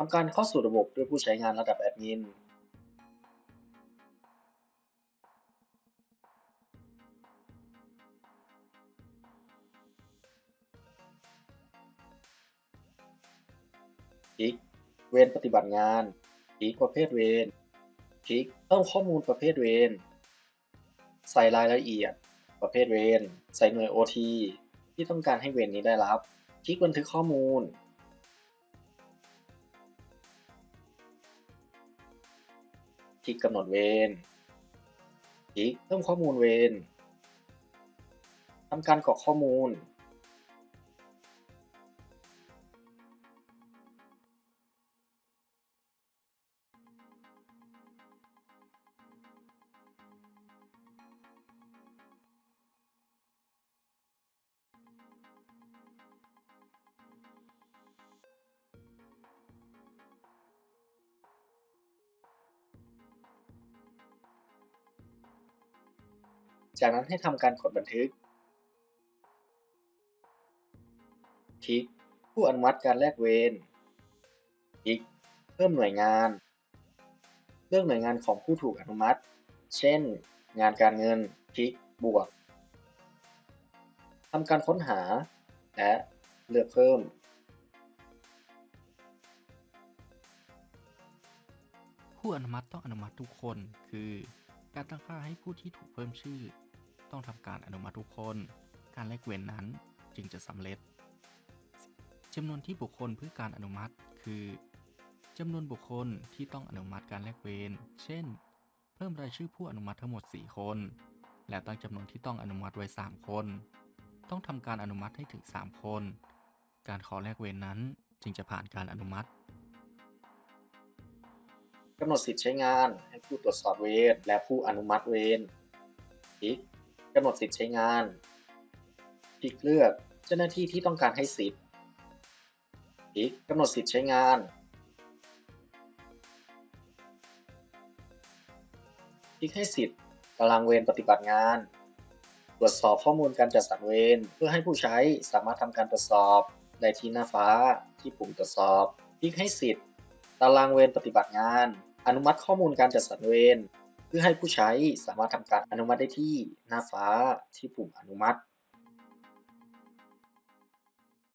ทำการเข้าสู่ระบบด้วยผู้ใช้งานระดับแอดมิน คลิก เวรปฏิบัติงาน คลิกประเภทเวร คลิกเพิ่มข้อมูลประเภทเวร ใส่รายละเอียด ประเภทเวร ใส่หน่วย OT ที่ต้องการให้เวรนี้ได้รับ คลิกบันทึกข้อมูล ลิกกำหนดเวรคลิกเพิ่มข้อมูลเวรทำการกรอกข้อมูล จากนั้นให้ทำการกดบันทึก คลิกผู้อนุมัติการแลกเวร คลิกเพิ่มหน่วยงาน เลือกหน่วยงานของผู้ถูกอนุมัติ เช่น งานการเงิน คลิกบวกทำการค้นหา และเลือกเพิ่ม ผู้อนุมัติต้องอนุมัติทุกคนคือการตั้งค่าให้ผู้ที่ถูกเพิ่มชื่อ ต้องทำการอนุมัติทุกคน การแลกเว้นนั้นจึงจะสำเร็จจำนวนที่บุคคลเพื่อการอนุมัติคือจำนวนบุคคลที่ต้องอนุมัติการแลกเว้นเช่น เพิ่มรายชื่อผู้อนุมัติทั้งหมด 4 คน และตั้งจำนวนที่ต้องอนุมัติไว้ 3 คน ต้องทำการอนุมัติให้ถึง 3 คน การขอแลกเว้นนั้นจึงจะผ่านการอนุมัติกำหนดสิทธิ์ใช้งานให้ผู้ตรวจสอบเวรและผู้อนุมัติเวรคลิก กำหนดสิทธิ์ใช้งาน คลิกเลือกเจ้าหน้าที่ที่ต้องการให้สิทธิ์ คลิกกำหนดสิทธิ์ใช้งาน คลิกให้สิทธิ์ตารางเวรปฏิบัติงาน ตรวจสอบข้อมูลการจัดสรรเวรเพื่อให้ผู้ใช้สามารถทำการตรวจสอบได้ที่หน้าฟ้าที่ปุ่มตรวจสอบ คลิกให้สิทธิ์ ตารางเวรปฏิบัติงาน อนุมัติข้อมูลการจัดสรรเวร เพื่อให้ผู้ใช้สามารถทำการอนุมัติได้ที่หน้าฟ้าที่ปุ่มอนุมัติ